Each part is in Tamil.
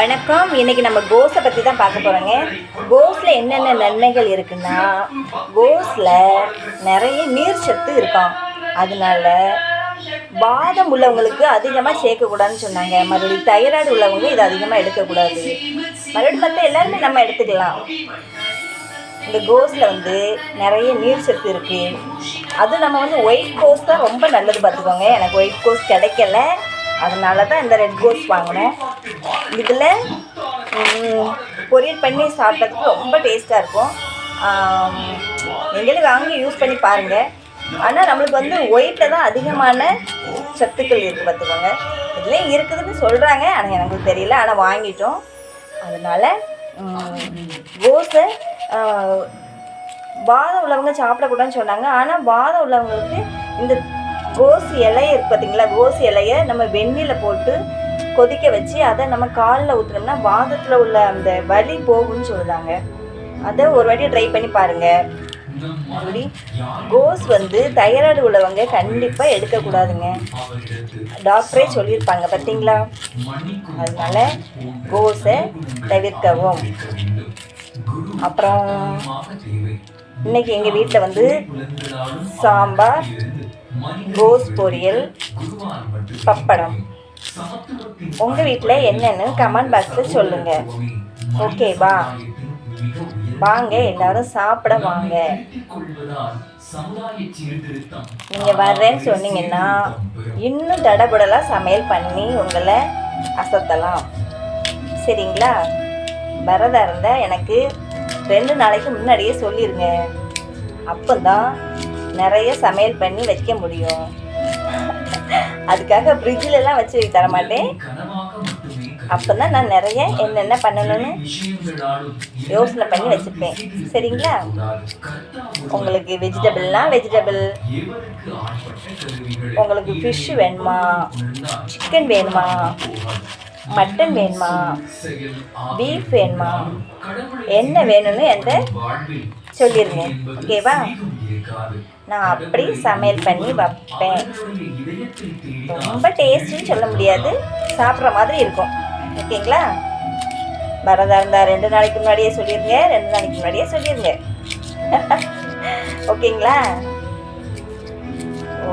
வணக்கம். இன்னைக்கு நம்ம கோஸை பற்றி தான் பார்க்க போகிறோங்க கோஸில் என்னென்ன நன்மைகள் இருக்குன்னா கோஸில் நிறைய நீர் சத்து இருக்காம். அதனால வாதம் உள்ளவங்களுக்கு அதிகமாக சேர்க்கக்கூடாதுன்னு சொன்னாங்க. மறுபடியும் தைராய்டு உள்ளவங்க இதை அதிகமாக எடுக்கக்கூடாது. மறுபடியும் மற்ற எல்லாருமே நம்ம எடுத்துக்கலாம். இந்த கோஸில் வந்து நிறைய நீர் சத்து இருக்குது அது நம்ம வந்து ஒயிட் கோஸ் தான் ரொம்ப நல்லது பார்த்துக்கோங்க. எனக்கு ஒயிட் கோஸ் கிடைக்கல. அதனால தான் இந்த ரெட் கோஸ் வாங்கினோம். இதில் பொரியல் பண்ணி சாப்பிட்றதுக்கு ரொம்ப டேஸ்ட்டாக இருக்கும். எங்களுக்கு வாங்கி யூஸ் பண்ணி பாருங்கள் ஆனால் நம்மளுக்கு வந்து ஒயிட்டில் தான் அதிகமான சத்துக்கள் இருக்குது பார்த்துக்கோங்க. இதுலேயும் இருக்குதுன்னு சொல்கிறாங்க ஆனால் எனக்கு தெரியல. ஆனால் வாங்கிட்டோம். அதனால் கோஸை வாதம் உள்ளவங்க சாப்பிடக்கூடாதுன்னு சொன்னாங்க. ஆனால் வாதம் உள்ளவங்களுக்கு இந்த கோஸ் இலைய இருக்கு பார்த்தீங்களா கோஸ் இலையை நம்ம வெந்நில போட்டு கொதிக்க வச்சு அதை நம்ம காலில் ஊற்றுனோம்னா வாதத்தில் உள்ள அந்த வலி போகும்னு சொல்லுதாங்க அதை ஒரு வாட்டி ட்ரை பண்ணி பாருங்கள் அப்படி கோஸ் வந்து தைராய்டு உள்ளவங்க கண்டிப்பாக எடுக்கக்கூடாதுங்க. டாக்டரே சொல்லியிருப்பாங்க பார்த்தீங்களா? அதனால கோஸை தவிர்க்கவும். அப்புறம் இன்னைக்கு எங்கள் வீட்டில் வந்து சாம்பார் கோஸ் பொரியல் பப்படம். உங்கள் வீட்டில் என்னென்னு கமெண்ட் பாக்ஸில் சொல்லுங்கள் ஓகேவா வாங்க எல்லாரும் சாப்பிட வாங்க. நீங்கள் வர்றேன்னு சொன்னீங்கன்னா இன்னும் தடபுடலாக சமையல் பண்ணி உங்களை அசத்தலாம். சரிங்களா? வரதா இருந்தால் எனக்கு ரெண்டு நாளைக்கு முன்னாடியே சொல்லிடுங்க அப்போதான் நிறைய சமையல் பண்ணி வைக்க முடியும். அதுக்காக ஃப்ரிட்ஜில் எல்லாம் வச்சு தர மாட்டேன் அப்போ தான் நான் நிறைய என்னென்ன பண்ணணும்னு யோசனை பண்ணி வச்சுப்பேன் சரிங்களா? உங்களுக்கு வெஜிடபிள்னா வெஜிடபிள் உங்களுக்கு ஃபிஷ் வேணுமா? சிக்கன் வேணுமா? மட்டன் வேணுமா? பீஃப் வேணுமா? என்ன வேணும்னு என்கிட்ட சொல்லிடுங்க ஓகேவா நான் அப்படி சமையல் பண்ணி வைப்பேன். ரொம்ப டேஸ்ட்டுன்னு சொல்ல முடியாது. சாப்பிட்ற மாதிரி இருக்கும். ஓகேங்களா? வரதா இருந்தால் ரெண்டு நாளைக்கு முன்னாடியே சொல்லிடுங்க ரெண்டு நாளைக்கு முன்னாடியே சொல்லிடுங்க ஓகேங்களா?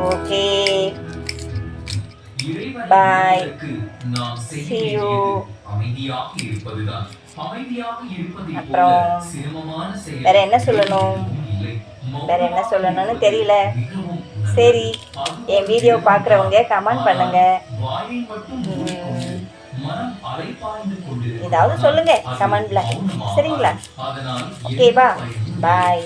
ஓகே. Bye See you. அப்புறம் வேற என்ன சொல்லணும்? வேற என்ன சொல்லணும்னு தெரியல. சரி என் வீடியோ பார்க்குறவங்க கமெண்ட் பண்ணுங்க. ஏதாவது சொல்லுங்க கமெண்ட்ல சரிங்களா? ஓகேவா பாய்